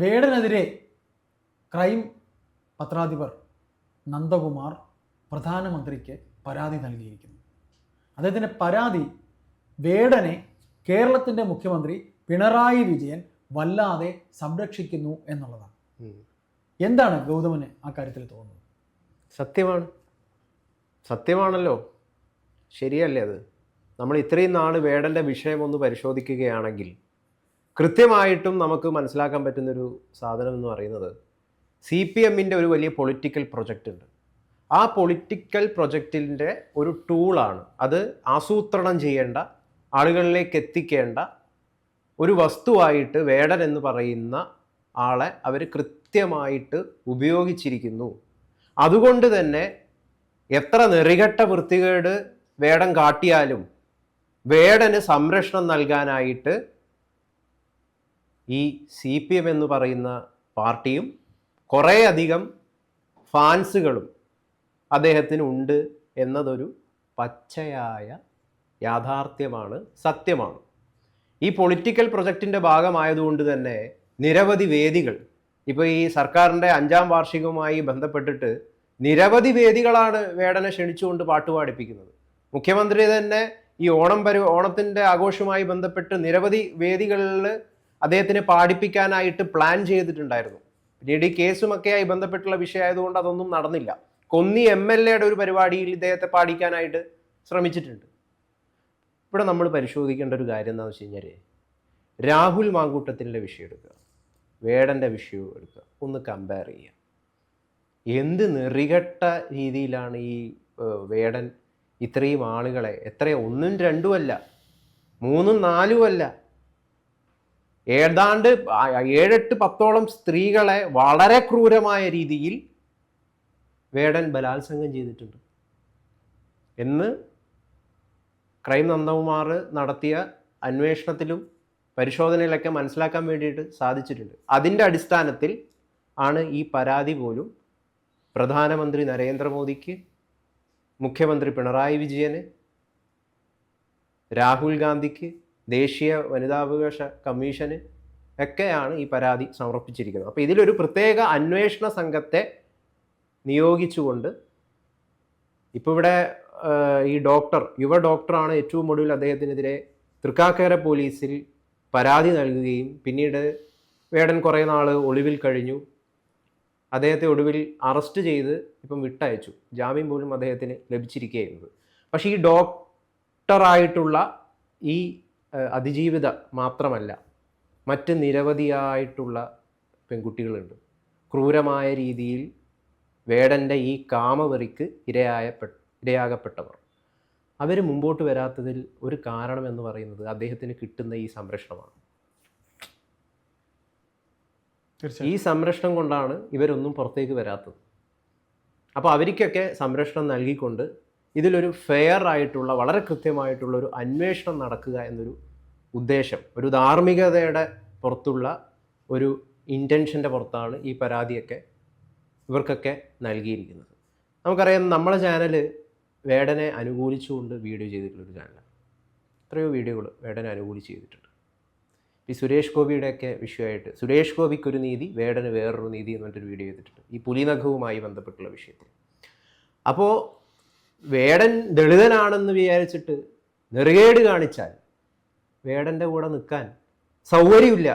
വേടനെതിരെ crime പത്രാധിപർ Nandakumar പ്രധാനമന്ത്രിക്ക് പരാതി നൽകിയിരിക്കുന്നു. അദ്ദേഹത്തിന്റെ പരാതി വേടനെ കേരളത്തിന്റെ മുഖ്യമന്ത്രി പിണറായി വിജയൻ വല്ലാതെ സംരക്ഷിക്കുന്നു എന്നുള്ളതാണ്. എന്താണ് ഗൗതമന് ആ കാര്യത്തിൽ തോന്നുന്നത്? സത്യമാണ്. സത്യമാണല്ലോ. ശരിയല്ലേ അത്? നമ്മൾ ഇത്രയും നാൾ വേടന്റെ വിഷയം ഒന്ന് പരിശോധിക്കുകയാണെങ്കിൽ കൃത്യമായിട്ടും നമുക്ക് മനസ്സിലാക്കാൻ പറ്റുന്നൊരു സാധനം എന്ന് പറയുന്നത് സി പി എമ്മിന്റെ ഒരു വലിയ പൊളിറ്റിക്കൽ പ്രൊജക്റ്റ് ഉണ്ട്. ആ പൊളിറ്റിക്കൽ പ്രൊജക്റ്റിന്റെ ഒരു ടൂളാണ് അത് ആസൂത്രണം ചെയ്യേണ്ട ആളുകളിലേക്ക് എത്തിക്കേണ്ട ഒരു വസ്തുവായിട്ട് വേടൻ എന്ന് പറയുന്ന ആളെ അവർ കൃത്യമായിട്ട് ഉപയോഗിച്ചിരിക്കുന്നു. അതുകൊണ്ട് തന്നെ എത്ര നെറികെട്ട വൃത്തികേട് വേടം കാട്ടിയാലും വേടന് സംരക്ഷണം നൽകാനായിട്ട് ഈ സി പി എം എന്ന് പറയുന്ന പാർട്ടിയും കുറേ അധികം ഫാൻസുകളും അദ്ദേഹത്തിന് ഉണ്ട് എന്നതൊരു പച്ചയായ യാഥാർത്ഥ്യമാണ് സത്യമാണ്. ഈ പൊളിറ്റിക്കൽ പ്രൊജക്റ്റിന്റെ ഭാഗമായതുകൊണ്ട് തന്നെ നിരവധി വേദികൾ ഇപ്പോൾ ഈ സർക്കാരിന്റെ അഞ്ചാം വാർഷികവുമായി ബന്ധപ്പെട്ടിട്ട് നിരവധി വേദികളാണ് വേടനെ ക്ഷണിച്ചുകൊണ്ട് പാട്ടുപാടിപ്പിക്കുന്നത് മുഖ്യമന്ത്രി തന്നെ ഈ ഓണം പരി ഓണത്തിന്റെ ആഘോഷവുമായി ബന്ധപ്പെട്ട് നിരവധി വേദികളിൽ അദ്ദേഹത്തിനെ പാടിപ്പിക്കാനായിട്ട് പ്ലാൻ ചെയ്തിട്ടുണ്ടായിരുന്നു. പിന്നീട് ഈ കേസുമൊക്കെയായി ബന്ധപ്പെട്ടുള്ള വിഷയമായതുകൊണ്ട് അതൊന്നും നടന്നില്ല. കൊന്നി എം എൽ എയുടെ ഒരു പരിപാടിയിൽ ഇദ്ദേഹത്തെ പാടിക്കാനായിട്ട് ശ്രമിച്ചിട്ടുണ്ട്. ഇവിടെ നമ്മൾ പരിശോധിക്കേണ്ട ഒരു കാര്യം എന്താണെന്ന് വെച്ച് കഴിഞ്ഞാൽ രാഹുൽ മാങ്കൂട്ടത്തിന്റെ വിഷയം എടുക്കുക. വേടന്റെ വിഷയം എടുക്കുക. ഒന്ന് കമ്പയർ ചെയ്യുക. എന്ത് നെറികെട്ട രീതിയിലാണ് ഈ വേടൻ ഇത്രയും ആളുകളെ എത്ര ഒന്നും രണ്ടുമല്ല മൂന്നും നാലും അല്ല ഏതാണ്ട് ഏഴെട്ട് പത്തോളം സ്ത്രീകളെ വളരെ ക്രൂരമായ രീതിയിൽ വേടൻ ബലാത്സംഗം ചെയ്തിട്ടുണ്ട്. എന്ന് ക്രൈം നന്ദകുമാർ നടത്തിയ അന്വേഷണത്തിലും പരിശോധനയിലൊക്കെ മനസ്സിലാക്കാൻ വേണ്ടിയിട്ട് സാധിച്ചിട്ടുണ്ട്. അതിന്റെ അടിസ്ഥാനത്തിൽ ആണ് ഈ പരാതി പോലും. പ്രധാനമന്ത്രി നരേന്ദ്രമോദിക്ക് മുഖ്യമന്ത്രി പിണറായി വിജയന് രാഹുൽ ഗാന്ധിക്ക് ദേശീയ വനിതാവകാശ കമ്മീഷന് ഒക്കെയാണ് ഈ പരാതി സമർപ്പിച്ചിരിക്കുന്നത്. അപ്പോൾ ഇതിലൊരു പ്രത്യേക അന്വേഷണ സംഘത്തെ നിയോഗിച്ചുകൊണ്ട് ഇപ്പോൾ ഇവിടെ ഈ ഡോക്ടർ യുവ ഡോക്ടറാണ് ഏറ്റവും ഒടുവിൽ അദ്ദേഹത്തിനെതിരെ തൃക്കാക്കര പോലീസിൽ പരാതി നൽകുകയും പിന്നീട് വേടൻ കുറേ നാൾ ഒളിവിൽ കഴിഞ്ഞു. അദ്ദേഹത്തെ ഒടുവിൽ അറസ്റ്റ് ചെയ്ത് ഇപ്പം വിട്ടയച്ചു. ജാമ്യം പോലും അദ്ദേഹത്തിന് ലഭിച്ചിരിക്കുകയായിരുന്നു. പക്ഷേ ഈ ഡോക്ടറായിട്ടുള്ള ഈ അതിജീവിത മാത്രമല്ല മറ്റ് നിരവധിയായിട്ടുള്ള പെൺകുട്ടികളുണ്ട്. ക്രൂരമായ രീതിയിൽ വേടന്റെ ഈ കാമവെറിക്ക് ഇരയായപ്പെ ഇരയാകപ്പെട്ടവർ. അവർ മുമ്പോട്ട് വരാത്തതിൽ ഒരു കാരണം എന്ന് പറയുന്നത് അദ്ദേഹത്തിന് കിട്ടുന്ന ഈ സംരക്ഷണമാണ്. ഈ സംരക്ഷണം കൊണ്ടാണ് ഇവരൊന്നും പുറത്തേക്ക് വരാത്തത്. അപ്പോൾ അവർക്കൊക്കെ സംരക്ഷണം നൽകിക്കൊണ്ട് ഇതിലൊരു ഫെയർ ആയിട്ടുള്ള വളരെ കൃത്യമായിട്ടുള്ള ഒരു അന്വേഷണം നടക്കുക എന്നൊരു ഉദ്ദേശം ഒരു ധാർമ്മികതയുടെ പുറത്തുള്ള ഒരു ഇന്റൻഷന്റെ പുറത്താണ് ഈ പരാതിയൊക്കെ ഇവർക്കൊക്കെ നൽകിയിരിക്കുന്നത്. നമുക്കറിയാം നമ്മളെ ചാനൽ വേടനെ അനുകൂലിച്ചുകൊണ്ട് വീഡിയോ ചെയ്തിട്ടുള്ളൊരു ചാനലാണ് എത്രയോ വീഡിയോകൾ വേടനെ അനുകൂലിച്ച് ചെയ്തിട്ടുണ്ട്. ഈ സുരേഷ് ഗോപിയുടെയൊക്കെ വിഷയമായിട്ട് സുരേഷ് ഗോപിക്കൊരു നീതി വേടന് വേറൊരു നീതി എന്ന് പറഞ്ഞിട്ടൊരു വീഡിയോ ചെയ്തിട്ടുണ്ട്. ഈ പുലിനഖവുമായി ബന്ധപ്പെട്ടുള്ള വിഷയത്തിൽ. അപ്പോൾ വേടൻ ദളിതനാണെന്ന് വിചാരിച്ചിട്ട് നെറുകേട് കാണിച്ചാൽ വേടന്റെ കൂടെ നിൽക്കാൻ സൗകര്യമില്ല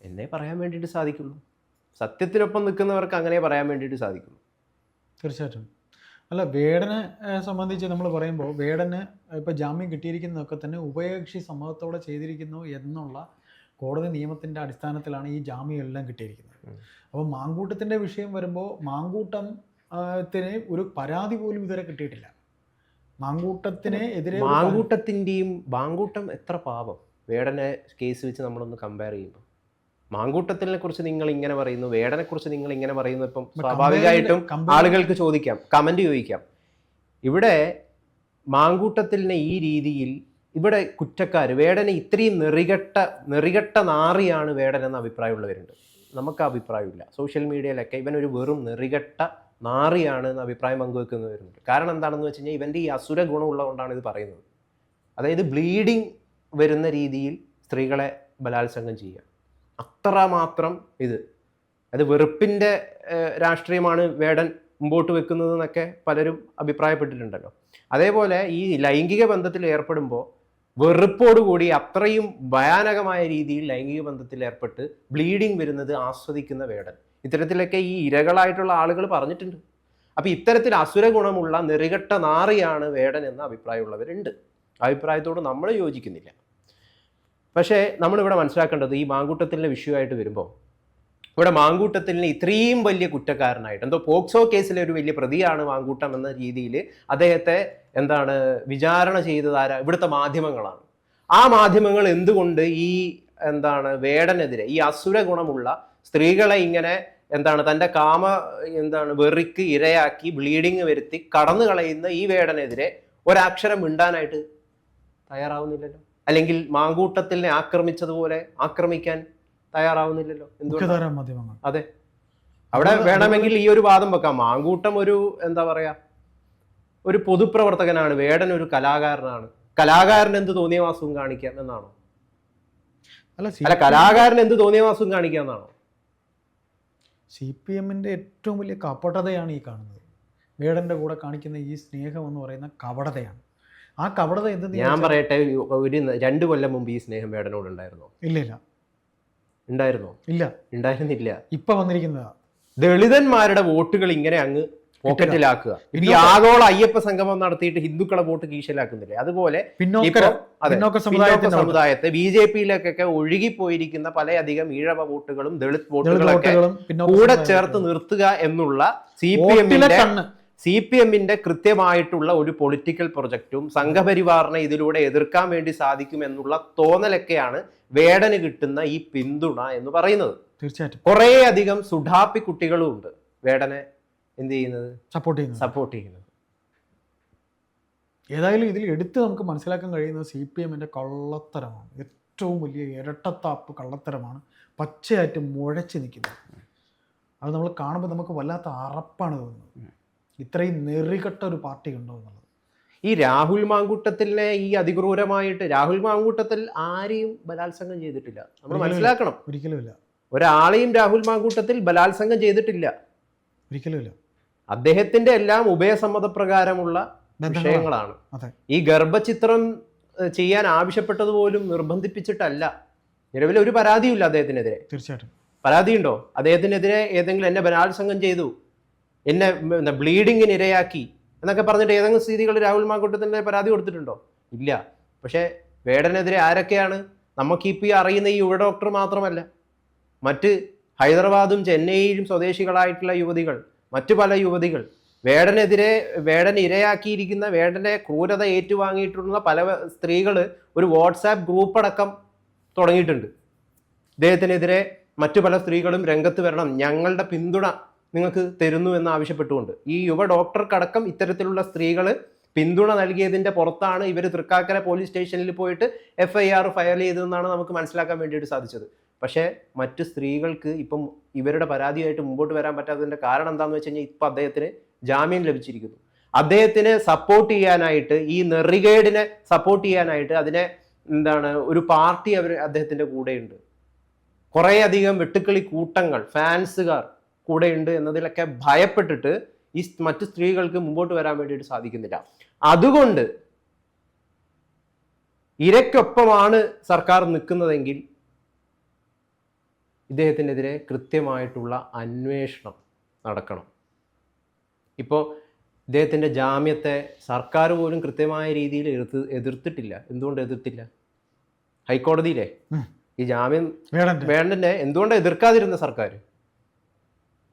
എന്നേ പറയാൻ വേണ്ടിയിട്ട് സാധിക്കുള്ളൂ. സത്യത്തിനൊപ്പം നിൽക്കുന്നവർക്ക് അങ്ങനെ പറയാൻ വേണ്ടിയിട്ട് സാധിക്കുള്ളൂ. തീർച്ചയായിട്ടും. അല്ല വേടനെ സംബന്ധിച്ച് നമ്മൾ പറയുമ്പോൾ വേടന് ഇപ്പോൾ ജാമ്യം കിട്ടിയിരിക്കുന്നതൊക്കെ തന്നെ ഉഭയകക്ഷി സമ്മതത്തോടെ ചെയ്തിരിക്കുന്നു എന്നുള്ള കോടതി നിയമത്തിന്റെ അടിസ്ഥാനത്തിലാണ് ഈ ജാമ്യം എല്ലാം കിട്ടിയിരിക്കുന്നത്. അപ്പോൾ മാങ്കൂട്ടത്തിന്റെ വിഷയം വരുമ്പോൾ മാങ്കൂട്ടം ത്തിന് ഒരു പരാതി പോലും ഇതുവരെ കിട്ടിയിട്ടില്ല. മാങ്കൂട്ടത്തിന് എതിരെ മാങ്കൂട്ടത്തിന്റെയും മാങ്കൂട്ടം എത്ര പാപം. വേടനെ കേസ് വെച്ച് നമ്മളൊന്ന് കമ്പയർ ചെയ്യുമ്പോൾ മാങ്കൂട്ടത്തിനെ കുറിച്ച് നിങ്ങൾ ഇങ്ങനെ പറയുന്നു വേടനെ കുറിച്ച് നിങ്ങൾ ഇങ്ങനെ പറയുന്നു ഇപ്പം സ്വാഭാവികമായിട്ടും ആളുകൾക്ക് ചോദിക്കാം കമന്റ് ചോദിക്കാം. ഇവിടെ മാങ്കൂട്ടത്തിനെ ഈ രീതിയിൽ ഇവിടെ കുറ്റക്കാർ വേടനെ ഇത്രയും നെറികെട്ട നെറികെട്ട നാറിയാണ് വേടൻ എന്ന അഭിപ്രായമുള്ളവരുണ്ട്. നമുക്ക് അഭിപ്രായമില്ല. സോഷ്യൽ മീഡിയയിലൊക്കെ ഇവനൊരു വെറും നെറികെട്ട നാറിയാണ് എന്ന് അഭിപ്രായം പങ്കുവെക്കുന്നത് വരുന്നുണ്ട് കാരണം എന്താണെന്ന് വെച്ച് കഴിഞ്ഞാൽ ഇവന്റെ ഈ അസുര ഗുണമുള്ളതുകൊണ്ടാണ് ഇത് പറയുന്നത്. അതായത് ബ്ലീഡിങ് വരുന്ന രീതിയിൽ സ്ത്രീകളെ ബലാത്സംഗം ചെയ്യുക. അത്രമാത്രം ഇത്. അത് വെറുപ്പിന്റെ രാഷ്ട്രീയമാണ് വേടൻ മുമ്പോട്ട് വെക്കുന്നത് എന്നൊക്കെ പലരും അഭിപ്രായപ്പെട്ടിട്ടുണ്ടല്ലോ. അതേപോലെ ഈ ലൈംഗിക ബന്ധത്തിൽ ഏർപ്പെടുമ്പോൾ വെറുപ്പോടുകൂടി അത്രയും ഭയാനകമായ രീതിയിൽ ലൈംഗിക ബന്ധത്തിൽ ഏർപ്പെട്ട് ബ്ലീഡിങ് വരുന്നത് ആസ്വദിക്കുന്ന വേടൻ. ഇത്തരത്തിലൊക്കെ ഈ ഇരകളായിട്ടുള്ള ആളുകൾ പറഞ്ഞിട്ടുണ്ട്. അപ്പം ഇത്തരത്തിൽ അസുര ഗുണമുള്ള നെറികെട്ട നാറിയാണ് വേടൻ എന്ന അഭിപ്രായമുള്ളവരുണ്ട്. അഭിപ്രായത്തോട് നമ്മൾ യോജിക്കുന്നില്ല. പക്ഷേ നമ്മളിവിടെ മനസ്സിലാക്കേണ്ടത് ഈ മാങ്കൂട്ടത്തിന്റെ വിഷയമായിട്ട് വരുമ്പോൾ ഇവിടെ മാങ്കൂട്ടത്തിലിന് ഇത്രയും വലിയ കുറ്റക്കാരനായിട്ട് എന്തോ പോക്സോ കേസിലെ ഒരു വലിയ പ്രതിയാണ് മാങ്കൂട്ടം എന്ന രീതിയിൽ അദ്ദേഹത്തെ എന്താണ് വിചാരണ ചെയ്തത് ആരാ? ഇവിടുത്തെ മാധ്യമങ്ങളാണ്. ആ മാധ്യമങ്ങൾ എന്തുകൊണ്ട് ഈ എന്താണ് വേടനെതിരെ ഈ അസുര ഗുണമുള്ള സ്ത്രീകളെ ഇങ്ങനെ എന്താണ് തന്റെ കാമ എന്താണ് വെറിക്ക് ഇരയാക്കി ബ്ലീഡിങ് വരുത്തി കടന്നു കളയുന്ന ഈ വേടനെതിരെ ഒരക്ഷരം മിണ്ടാനായിട്ട് തയ്യാറാവുന്നില്ലല്ലോ? അല്ലെങ്കിൽ മാങ്കൂട്ടത്തിനെ ആക്രമിച്ചതുപോലെ ആക്രമിക്കാൻ തയ്യാറാവുന്നില്ലല്ലോ? എന്തുകൊണ്ടാണ് അതെ. അവിടെ വേണമെങ്കിൽ ഈ ഒരു വാദം വെക്കാം. മാങ്കൂട്ടം ഒരു എന്താ പറയാ ഒരു പൊതുപ്രവർത്തകനാണ് വേടൻ ഒരു കലാകാരനാണ്. കലാകാരൻ എന്ത് തോന്നിയ വാസവും കാണിക്കാം എന്നാണോ? അല്ല അല്ല കലാകാരൻ എന്ത് തോന്നിയ വാസവും കാണിക്കാം എന്നാണോ? സി പി എമ്മിന്റെ ഏറ്റവും വലിയ കപടതയാണ് ഈ കാണുന്നത്. വേടന്റെ കൂടെ കാണിക്കുന്ന ഈ സ്നേഹം എന്ന് പറയുന്ന കപടതയാണ്. ആ കപടത എന്ത് ഞാൻ പറയട്ടെ ഒരു രണ്ട് കൊല്ലം മുമ്പ് ഈ സ്നേഹം വേടനോട് ഉണ്ടായിരുന്നോ? ഇല്ല ഇല്ല. ഉണ്ടായിരുന്നോ? ഇല്ല. ഉണ്ടായിരുന്നില്ല. ഇപ്പൊ വന്നിരിക്കുന്നതാ. ദളിതന്മാരുടെ വോട്ടുകൾ ഇങ്ങനെ അങ്ങ് പോക്കറ്റിലാക്കുക ഇനി ആഗോള അയ്യപ്പ സംഗമം നടത്തിയിട്ട് ഹിന്ദുക്കളെ വോട്ട് കീശലാക്കുന്നില്ലേ? അതുപോലെ. സമുദായത്തെ ബി ജെ പിയിലേക്കൊക്കെ ഒഴുകിപ്പോയിരിക്കുന്ന പലയധികം ഈഴവ വോട്ടുകളും ദളിത് വോട്ടുകളൊക്കെ വോട്ടുകളും കൂടെ ചേർത്ത് നിർത്തുക എന്നുള്ള സി പി എമ്മിന്റെ സി പി എമ്മിന്റെ കൃത്യമായിട്ടുള്ള ഒരു പൊളിറ്റിക്കൽ പ്രൊജക്റ്റും സംഘപരിവാറിനെ ഇതിലൂടെ എതിർക്കാൻ വേണ്ടി സാധിക്കും എന്നുള്ള തോന്നലൊക്കെയാണ് വേടന് കിട്ടുന്ന ഈ പിന്തുണ എന്ന് പറയുന്നത്. തീർച്ചയായിട്ടും. കുറേ അധികം സുഡാപ്പി കുട്ടികളും ഉണ്ട് വേടനെ എന്ത് ചെയ്യുന്നത്? സപ്പോർട്ട് ചെയ്യുന്നത്. സപ്പോർട്ട് ചെയ്യുന്നത്. ഏതായാലും ഇതിൽ എടുത്ത് നമുക്ക് മനസ്സിലാക്കാൻ കഴിയുന്നത് സി പി എമ്മിന്റെ കള്ളത്തരമാണ്. ഏറ്റവും വലിയ ഇരട്ടത്താപ്പ് കള്ളത്തരമാണ്. പച്ചയായിട്ട് മുഴച്ച് നിൽക്കുന്നത്. അത് നമ്മൾ കാണുമ്പോൾ നമുക്ക് വല്ലാത്ത അറപ്പാണ് തോന്നുന്നത്. ഇത്രയും നെറികെട്ട ഒരു പാർട്ടി ഉണ്ടോ എന്നുള്ളത്. ഈ രാഹുൽ മാങ്കൂട്ടത്തിനെ ഈ അതിക്രൂരമായിട്ട് രാഹുൽ മാങ്കൂട്ടത്തിൽ ആരെയും ബലാത്സംഗം ചെയ്തിട്ടില്ല. നമ്മൾ മനസ്സിലാക്കണം. ഒരിക്കലുമില്ല ഒരാളെയും രാഹുൽ മാങ്കൂട്ടത്തിൽ ബലാത്സംഗം ചെയ്തിട്ടില്ല. ഒരിക്കലും ഇല്ല. അദ്ദേഹത്തിന്റെ എല്ലാം ഉഭയസമ്മതപ്രകാരമുള്ള പ്രകാരമുള്ള വിഷയങ്ങളാണ്. ഈ ഗർഭചിത്രം ചെയ്യാൻ ആവശ്യപ്പെട്ടതുപോലും നിർബന്ധിപ്പിച്ചിട്ടല്ല. നിലവിൽ ഒരു പരാതിയില്ല അദ്ദേഹത്തിനെതിരെ. തീർച്ചയായിട്ടും. പരാതിയുണ്ടോ? അദ്ദേഹത്തിനെതിരെ ഏതെങ്കിലും എന്നെ ബലാത്സംഗം ചെയ്തു എന്നെ ബ്ലീഡിങ്ങിന് ഇരയാക്കി എന്നൊക്കെ പറഞ്ഞിട്ട് ഏതെങ്കിലും സ്ഥിതികൾ രാഹുൽ മാങ്കൂട്ടത്തിന്റെ പരാതി കൊടുത്തിട്ടുണ്ടോ? ഇല്ല. പക്ഷേ വേടനെതിരെ ആരൊക്കെയാണ്? നമുക്കിപ്പോൾ ഈ അറിയുന്ന ഈ യുവ ഡോക്ടർ മാത്രമല്ല. മറ്റ് ഹൈദരാബാദും ചെന്നൈയിലും സ്വദേശികളായിട്ടുള്ള യുവതികൾ മറ്റു പല യുവതികൾ. വേടനെതിരെ വേടൻ ഇരയാക്കിയിരിക്കുന്ന വേടനെ ക്രൂരത ഏറ്റുവാങ്ങിയിട്ടുള്ള പല സ്ത്രീകൾ ഒരു വാട്സാപ്പ് ഗ്രൂപ്പ് അടക്കം തുടങ്ങിയിട്ടുണ്ട്. ഇദ്ദേഹത്തിനെതിരെ മറ്റു പല സ്ത്രീകളും രംഗത്ത് വരണം ഞങ്ങളുടെ പിന്തുണ നിങ്ങൾക്ക് തരുന്നു എന്ന് ആവശ്യപ്പെട്ടുകൊണ്ട്. ഈ യുവ ഡോക്ടർക്കടക്കം ഇത്തരത്തിലുള്ള സ്ത്രീകൾ പിന്തുണ നൽകിയതിന്റെ പുറത്താണ് ഇവർ തൃക്കാക്കര പോലീസ് സ്റ്റേഷനിൽ പോയിട്ട് എഫ് ഐ ആർ ഫയൽ ചെയ്തതെന്നാണ് നമുക്ക് മനസ്സിലാക്കാൻ വേണ്ടിയിട്ട് സാധിച്ചത്. പക്ഷേ മറ്റ് സ്ത്രീകൾക്ക് ഇപ്പം ഇവരുടെ പരാതിയായിട്ട് മുമ്പോട്ട് വരാൻ പറ്റാത്തതിന്റെ കാരണം എന്താണെന്ന് വെച്ച് കഴിഞ്ഞാൽ ഇപ്പം അദ്ദേഹത്തിന് ജാമ്യം ലഭിച്ചിരിക്കുന്നു. അദ്ദേഹത്തിന് സപ്പോർട്ട് ചെയ്യാനായിട്ട് ഈ നെറികേടിനെ സപ്പോർട്ട് ചെയ്യാനായിട്ട് അതിനെ എന്താണ് ഒരു പാർട്ടി അവർ അദ്ദേഹത്തിന്റെ കൂടെയുണ്ട്. കുറേ അധികം വെട്ടുക്കിളി കൂട്ടങ്ങൾ ഫാൻസുകാർ കൂടെയുണ്ട് എന്നതിലൊക്കെ ഭയപ്പെട്ടിട്ട് ഈ മറ്റ് സ്ത്രീകൾക്ക് മുമ്പോട്ട് വരാൻ വേണ്ടിയിട്ട് സാധിക്കുന്നില്ല. അതുകൊണ്ട് ഇരയ്ക്കൊപ്പമാണ് സർക്കാർ നിൽക്കുന്നതെങ്കിൽ ഇദ്ദേഹത്തിനെതിരെ കൃത്യമായിട്ടുള്ള അന്വേഷണം നടക്കണം. ഇപ്പോൾ ഇദ്ദേഹത്തിന്റെ ജാമ്യത്തെ സർക്കാർ പോലും കൃത്യമായ രീതിയിൽ എതിർത്ത് എതിർത്തിട്ടില്ല. എന്തുകൊണ്ട് എതിർത്തില്ല? ഹൈക്കോടതിയിലെ ഈ ജാമ്യം വേടന്റെ വേണ്ടന്നെ എന്തുകൊണ്ടാണ് എതിർക്കാതിരുന്ന സർക്കാർ?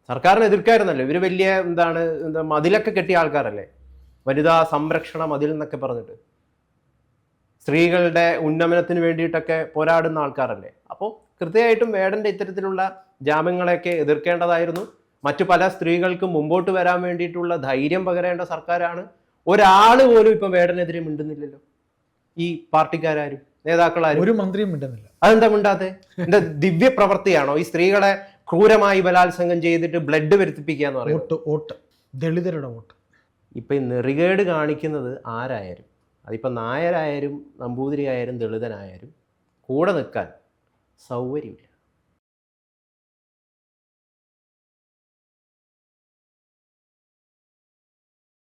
സർക്കാരിനെ എതിർക്കായിരുന്നല്ലോ. ഇവർ വലിയ എന്താണ് എന്താ മതിലൊക്കെ കെട്ടിയ ആൾക്കാരല്ലേ? വനിതാ സംരക്ഷണ മതിൽ എന്നൊക്കെ പറഞ്ഞിട്ട്. സ്ത്രീകളുടെ ഉന്നമനത്തിന് വേണ്ടിയിട്ടൊക്കെ പോരാടുന്ന ആൾക്കാരല്ലേ? കൃത്യമായിട്ടും വേടന്റെ ഇത്തരത്തിലുള്ള ജാമ്യങ്ങളെയൊക്കെ എതിർക്കേണ്ടതായിരുന്നു. മറ്റു പല സ്ത്രീകൾക്കും മുമ്പോട്ട് വരാൻ വേണ്ടിയിട്ടുള്ള ധൈര്യം പകരേണ്ട സർക്കാരാണ്. ഒരാൾ പോലും ഇപ്പം വേടനെതിരെ മിണ്ടുന്നില്ലല്ലോ. ഈ പാർട്ടിക്കാരും നേതാക്കളാരും. ഒരു മന്ത്രിയും മിണ്ടുന്നില്ല. അതെന്താ മിണ്ടാത്തെ? എന്റെ ദിവ്യ പ്രവൃത്തിയാണോ ഈ സ്ത്രീകളെ ക്രൂരമായി ബലാത്സംഗം ചെയ്തിട്ട് ബ്ലഡ് വരുത്തിപ്പിക്കുക എന്ന് പറയുന്നത്? Vote vote. ദളിതരുടെ വോട്ട്. ഇപ്പൊ ഈ നെറികേട് കാണിക്കുന്നത് ആരായാലും അതിപ്പോ നായരായാലും നമ്പൂതിരി ആയാലും ദളിതനായാലും കൂടെ നിൽക്കാൻ സൗകര്യമില്ല.